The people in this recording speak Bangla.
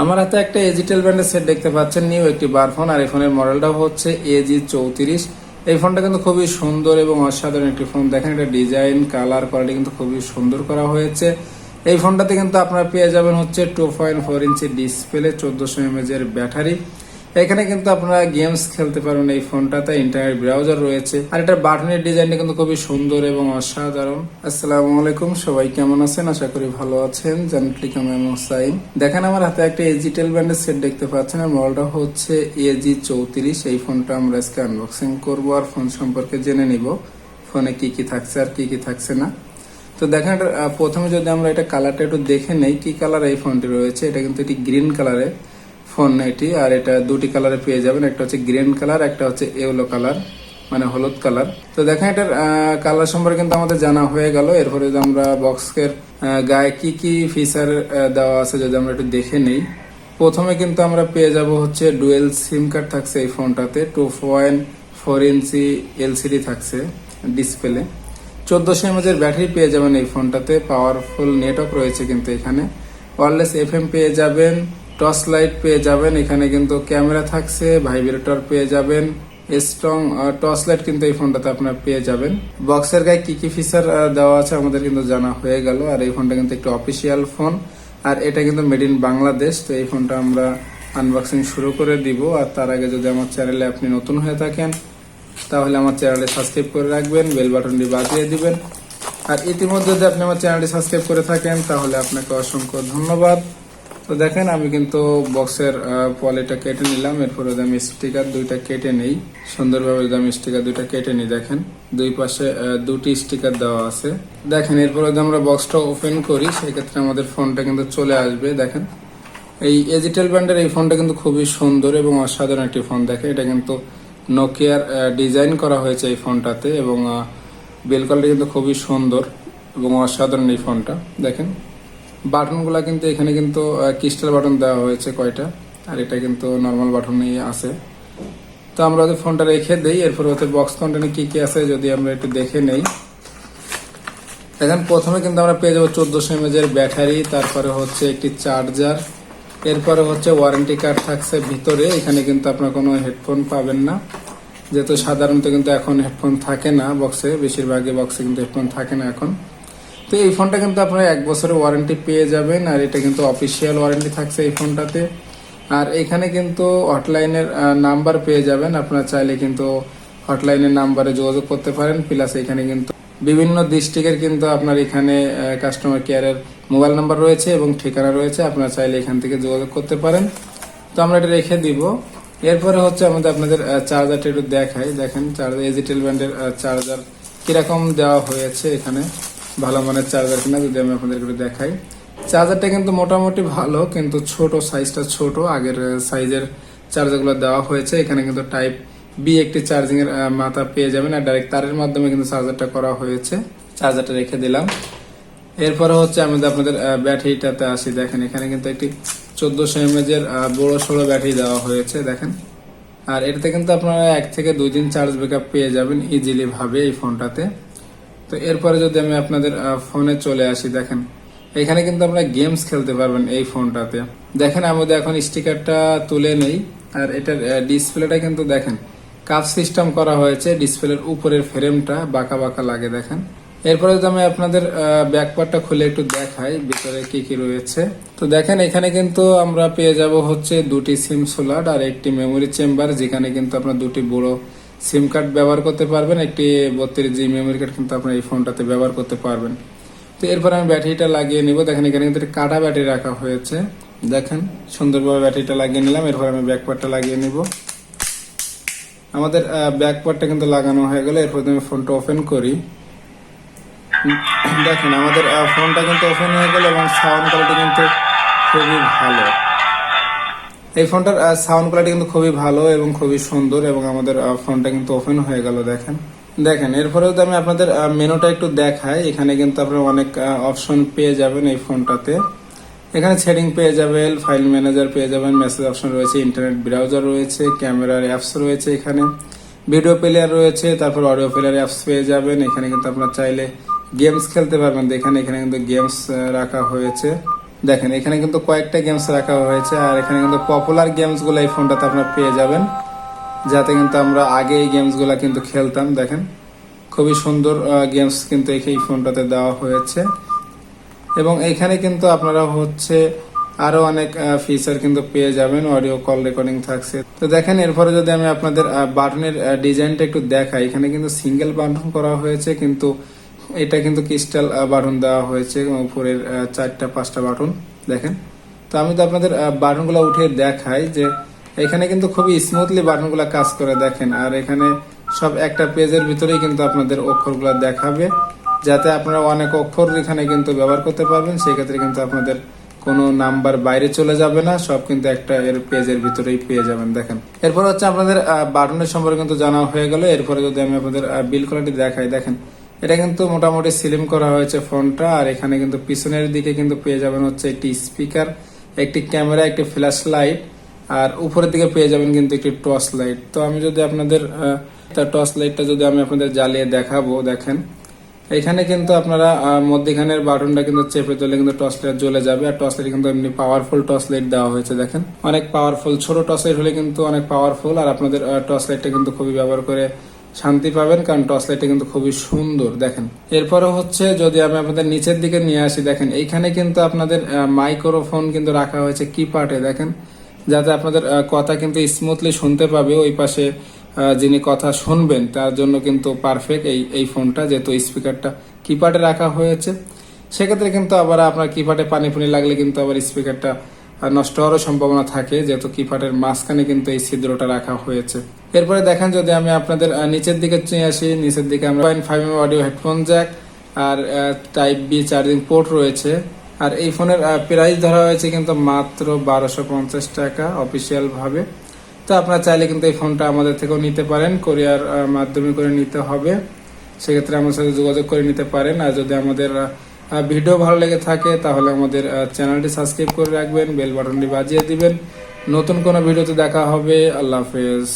আমার হাতে একটা এজিটেল ব্র্যান্ডের সেট দেখতে পাচ্ছেন নিউ একটি বার ফোন আর এই ফোনের মডেলটা হচ্ছে এজি চৌত্রিশ। এই ফোনটা কিন্তু খুবই সুন্দর এবং অসাধারণ একটি ফোন দেখেন এটা ডিজাইন কালার কোয়ালিটি কিন্তু খুবই সুন্দর করা হয়েছে। এই ফোনটাতে কিন্তু আপনারা পেয়ে যাবেন হচ্ছে two point four inch display চোদ্দশো এমএজ এর ব্যাটারি এখানে কিন্তু আপনারা গেমস খেলতে পারবেন এই ফোনটাতে ইন্টারনেট ব্রাউজার রয়েছে। আর এটার বাটনের ডিজাইনটা কিন্তু খুবই সুন্দর এবং অসাধারণ। আসসালামু আলাইকুম, সবাই কেমন আছেন? আশা করি ভালো আছেন। জানটলিকাম এবং সাইন দেখেন আমার হাতে একটা এজিটেল ব্র্যান্ডের সেট দেখতে পাচ্ছেন আর মডেলটা হচ্ছে এজি চৌত্রিশ। এই ফোনটা আমরা আজকে আনবক্সিং করব আর ফোন সম্পর্কে জেনে নিব। ফোনে কি কি থাকছে আর কি কি থাকছে না। তো দেখেন প্রথমে যদি আমরা এটা কালারটা একটু দেখে নেই, কি কালার এই ফোনটি রয়েছে? এটা কিন্তু এটি গ্রিন কালারে ফোন এটি, আর এটা দুটি কালারে পেয়ে যাবেন। একটা হচ্ছে গ্রিন কালার একটা হচ্ছে ইয়েলো কালার মানে হলুদ কালার তো দেখেন এটার কালার সম্পর্কে কিন্তু আমাদের জানা হয়ে গেল। এরপরে যদি আমরা বক্সের গায়ে কি কি ফিচার দেওয়া আছে যদি আমরা একটু দেখে নেই। প্রথমে কিন্তু আমরা পেয়ে যাব হচ্ছে ডুয়েল সিম কার্ড থাকছে এই ফোনটাতে। Two point four inch LCD থাকছে ডিসপ্লে চোদ্দোশো এমএজের ব্যাটারি পেয়ে যাবেন এই ফোনটাতে। পাওয়ারফুল নেটওয়ার্ক রয়েছে কিন্তু এখানে। ওয়ারলেস এফএম পেয়ে যাবেন। টর্চ লাইট পেয়ে যাবেন, এখানে কিন্তু ক্যামেরা থাকছে, ভাইব্রেটর পেয়ে যাবেন, স্ট্রং টর্চ লাইট কিন্তু এই ফোনটাতে আপনার পেয়ে যাবেন। বক্সের গায়ে কি কি ফিচার দেওয়া আছে আমাদের কিন্তু জানা হয়ে গেল, আর এই ফোনটা কিন্তু একটু অফিসিয়াল ফোন আর এটা কিন্তু মেড ইন বাংলাদেশ, তো এই ফোনটা আমরা আনবক্সিং শুরু করে দিব। আর তার আগে যদি আমার চ্যানেলে আপনি নতুন হয়ে থাকেন, তাহলে আমার চ্যানেলটি সাবস্ক্রাইব করে রাখবেন বেল বাটনটি বাজিয়ে দিবেন। আর ইতিমধ্যে যদি আপনি আমার চ্যানেলটি সাবস্ক্রাইব করে থাকেন, তাহলে আপনাকে অসংখ্য ধন্যবাদ। তো দেখেন, আমি কিন্তু বক্সের পলিটা কেটে নিলাম। এরপরে আমি স্টিকার দুইটা কেটে নেই। সুন্দরভাবে আমি স্টিকার দুইটা কেটে নিই, দেখেন। দুই পাশে দুটি স্টিকার দেওয়া আছে। দেখেন, এরপরে যদি আমরা বক্সটা ওপেন করি, সেক্ষেত্রে আমাদের ফোনটা কিন্তু চলে আসবে, দেখেন। এই এজিটেল ব্র্যান্ডের এই ফোনটা কিন্তু খুবই সুন্দর এবং অসাধারণ একটি ফোন দেখে এটা কিন্তু নোকিয়ার ডিজাইন করা হয়েছে এই ফোনটাতে এবং বেল কিন্তু খুবই সুন্দর এবং অসাধারণ এই ফোনটা, দেখেন। বাটনগুলো কিন্তু এখানে কিন্তু ক্রিস্টাল বাটন দেওয়া হয়েছে কয়টা, আর এটা কিন্তু নর্মাল বাটনই আছে। তো আমরা ওদের ফোনটা রেখে দিই, এরপর ওদের বক্স কন্টেন্টে কি কি আছে যদি আমরা একটু দেখে নেই। দেখেন, প্রথমে কিন্তু আমরা পেয়ে যাব চোদ্দশো এমএজ এর ব্যাটারি, তারপরে হচ্ছে একটি চার্জার এরপরে হচ্ছে ওয়ারেন্টি কার্ড থাকছে ভিতরে, এখানে কিন্তু আপনার কোনো হেডফোন পাবেন না। যেহেতু সাধারণত কিন্তু এখন হেডফোন থাকে না বক্সে বেশিরভাগই বক্সে কিন্তু হেডফোন থাকে না এখন। তো এই ফোনটা কিন্তু আপনারা এক বছরের ওয়ারেন্টি পেয়ে যাবেন, আর এটা কিন্তু অফিসিয়াল ওয়ারেন্টি থাকছে এই ফোনটাতে। আর এখানে কিন্তু হটলাইনের নাম্বার পেয়ে যাবেন। আপনারা চাইলে কিন্তু হটলাইনের নাম্বারে যোগাযোগ করতে পারেন। প্লাস এখানে কিন্তু বিভিন্ন ডিস্ট্রিক্টের কিন্তু আপনার এখানে কাস্টমার কেয়ারের মোবাইল নাম্বার রয়েছে এবং ঠিকানা রয়েছে। আপনারা চাইলে এখান থেকে যোগাযোগ করতে পারেন। তো আমরা এটা রেখে দিব। এরপরে হচ্ছে আমাদের আপনাদের চার্জারটা একটু দেখাই। দেখেন চার্জার এজিটেল ব্র্যান্ডের চার্জার কীরকম দেওয়া হয়েছে এখানে। ভালো মানের চার্জার কিনা যদি আমি আপনাদের একটু দেখাই। চার্জারটা কিন্তু মোটামুটি ভালো কিন্তু ছোট সাইজটা ছোট। আগের সাইজের চার্জারগুলো দেওয়া হয়েছে। এখানে কিন্তু টাইপ বি একটি চার্জিং এর মাথা পেয়ে যাবেন আর ডাইরেক্ট তারের মাধ্যমে কিন্তু চার্জারটা করা হয়েছে। চার্জারটা রেখে দিলাম। এরপরে হচ্ছে আমাদের আপনাদের ব্যাটারিটাতে আসি দেখেন এখানে কিন্তু একটি চোদ্দশো এমএজ এর আহ, বড় সড়ো ব্যাটারি দেওয়া হয়েছে দেখেন। আর এটাতে কিন্তু আপনারা এক থেকে দুই দিন চার্জ ব্যাকআপ পেয়ে যাবেন ইজিলি ভাবে এই ফোনটাতে তো এরপরে যদি আমি আপনাদের ফোনে চলে আসি, দেখেন। এখানে কিন্তু আপনারা গেমস খেলতে পারবেন এই ফোনটাতে দেখেন আমাদের এখন স্টিকারটা তুলে নেই, আর এটার ডিসপ্লেটা কিন্তু দেখেন কাপ সিস্টেম করা হয়েছে ডিসপ্লের উপরের ফ্রেমটা বাঁকা বাঁকা লাগে, দেখেন। এরপরে যদি আমি আপনাদের ব্যাকপার্টটা খুলে একটু দেখাই, ভিতরে কি কি রয়েছে। তো দেখেন, এখানে কিন্তু আমরা পেয়ে যাব হচ্ছে দুটি সিম সোলার আর একটি মেমোরি চেম্বার যেখানে কিন্তু আপনার দুটি বড় সিম কার্ড ব্যবহার করতে পারবেন, একটি বত্রিশ জি মেমোরি কার্ড কিন্তু আপনার এই ফোনটাতে ব্যবহার করতে পারবেন। তো এরপর আমি ব্যাটারিটা লাগিয়ে নিব। দেখেন এখানে কিন্তু কাটা ব্যাটারি রাখা হয়েছে। দেখেন, সুন্দরভাবে ব্যাটারিটা লাগিয়ে নিলাম। এরপর আমি ব্যাকপার্টটা লাগিয়ে নিব। আমাদের ব্যাকপার্টটা কিন্তু লাগানো হয়ে গেলে। এরপর আমি ফোনটা ওপেন করি, দেখেন আমাদের ফোনটা কিন্তু ওপেন হয়ে গেল এবং সাউন্ড কোয়ালিটি কিন্তু খুবই ভালো। এই ফোনটার সাউন্ড কোয়ালিটি কিন্তু খুবই ভালো এবং খুবই সুন্দর এবং আমাদের ফোনটা কিন্তু ওপেন হয়ে গেল, দেখেন। দেখেন, এরপরেও তো আমি আপনাদের মেনুটা একটু দেখাই। এখানে কিন্তু আপনারা অনেক অপশন পেয়ে যাবেন এই ফোনটাতে। এখানে সেটিং পেয়ে যাবেন ফাইল ম্যানেজার পেয়ে যাবেন মেসেজ অপশন রয়েছে ইন্টারনেট ব্রাউজার রয়েছে ক্যামেরার অ্যাপস রয়েছে এখানে। ভিডিও প্লেয়ার রয়েছে, তারপর অডিও প্লেয়ার অ্যাপস পেয়ে যাবেন। এখানে কিন্তু আপনার চাইলে গেমস খেলতে পারবেন। দেখেন, এখানে কিন্তু গেমস রাখা হয়েছে। দেখেন, এখানে কিন্তু কয়েকটা গেমস রাখা হয়েছে আর এখানে কিন্তু পপুলার গেমসগুলো এই ফোনটাতে আপনারা পেয়ে যাবেন। যাতে কিন্তু আমরা আগে এই গেমসগুলো কিন্তু খেলতাম, দেখেন। খুবই সুন্দর গেমস কিন্তু এই ফোনটাতে দেওয়া হয়েছে। এবং এখানে কিন্তু আপনারা হচ্ছে আরও অনেক ফিচার কিন্তু পেয়ে যাবেন অডিও কল রেকর্ডিং থাকছে। তো দেখেন, এরপরে যদি আমি আপনাদের বাটনের ডিজাইনটা একটু দেখাই, এখানে কিন্তু সিঙ্গেল বাটন করা হয়েছে, কিন্তু এটা কিন্তু ক্রিস্টাল বাটন দেওয়া হয়েছে উপরের চারটা, পাঁচটা বাটন, দেখেন। তো আমি তো আপনাদের বাটনগুলো উঠে দেখাই যে এখানে কিন্তু খুবই স্মুথলি বাটনগুলো কাজ করে, দেখেন। আর এখানে সব একটা পেজের ভিতরেই কিন্তু আপনাদের অক্ষরগুলো দেখাবে, যাতে আপনারা অনেক অক্ষর এখানে কিন্তু ব্যবহার করতে পারবেন। সেই ক্ষেত্রে কিন্তু আপনাদের কোনো নাম্বার বাইরে চলে যাবে না, সব কিন্তু একটা এর পেজের ভিতরেই পেয়ে যাবেন, দেখেন। এরপর হচ্ছে আপনাদের বাটনের সম্পর্কে কিন্তু জানা হয়ে গেল। এরপরে যদি আমি আপনাদের বিল কোয়ালিটি দেখাই, দেখেন। এটা কিন্তু মোটামুটি সিলিম করা হয়েছে ফোনটা, আর এখানে কিন্তু পিছনের দিকে কিন্তু পেয়ে যাবেন হচ্ছে একটি স্পিকার, একটি ক্যামেরা, একটি ফ্ল্যাশ লাইট, আর উপরের দিকে পেয়ে যাবেন কিন্তু একটি টর্চ লাইট। তো আমি যদি আপনাদের টর্চ লাইটটা যদি আমি আপনাদের জ্বালিয়ে দেখাবো, দেখেন। এখানে কিন্তু আপনারা মধ্যেখানের বাটনটা কিন্তু চেপে দিলে কিন্তু টর্চ লাইট জ্বলে যাবে, আর টর্চ লাইট কিন্তু এমনি পাওয়ারফুল টর্চ লাইট দেওয়া হয়েছে, দেখেন। অনেক পাওয়ারফুল ছোট টর্চ লাইট হলে কিন্তু অনেক পাওয়ারফুল আর আপনাদের টর্চ লাইটটা কিন্তু খুবই ব্যবহার করে শান্তি পাবেন, কারণ টর্চ লাইটটা কিন্তু খুবই সুন্দর, দেখেন। এরপরে হচ্ছে যদি আমি আপনাদের নিচের দিকে নিয়ে আসি, দেখেন, এইখানে কিন্তু আপনাদের মাইক্রোফোন কিন্তু রাখা হয়েছে কি পার্টে দেখেন, যাতে আপনাদের কথা কিন্তু স্মুথলি শুনতে পাবে ওই পাশে যিনি কথা শুনবেন, তার জন্য কিন্তু পারফেক্ট এই এই ফোনটা যেহেতু স্পিকারটা কিপ্যাডে রাখা হয়েছে। সেক্ষেত্রে কিন্তু আবার আপনার কিপ্যাডে পানি ফুনি লাগলে কিন্তু আবার স্পিকারটা নষ্ট হওয়ারও সম্ভাবনা থাকে, যেহেতু কিপ্যাডের মাঝখানে কিন্তু এই ছিদ্রটা রাখা হয়েছে। এরপরে দেখেন যদি আমি আপনাদের নিচের দিকে নিয়ে আসি, নিচের দিকে আমরা point five M audio headphone jack আর টাইপ বি চার্জিং পোর্ট রয়েছে। আর এই ফোনের প্রাইস ধরা হয়েছে কিন্তু মাত্র বারোশো পঞ্চাশ টাকা অফিসিয়ালভাবে তো আপনারা চাইলে কিন্তু এই ফোনটা আমাদের থেকেও নিতে পারেন কোরিয়ার মাধ্যমে করে নিতে হবে। সেক্ষেত্রে আমার সাথে যোগাযোগ করে নিতে পারেন। আর যদি আমাদের ভিডিও ভালো লেগে থাকে, তাহলে আমাদের চ্যানেলটি সাবস্ক্রাইব করে রাখবেন, বেল বাটনটি বাজিয়ে দিবেন। নতুন কোনো ভিডিওতে দেখা হবে। আল্লাহ হাফেজ।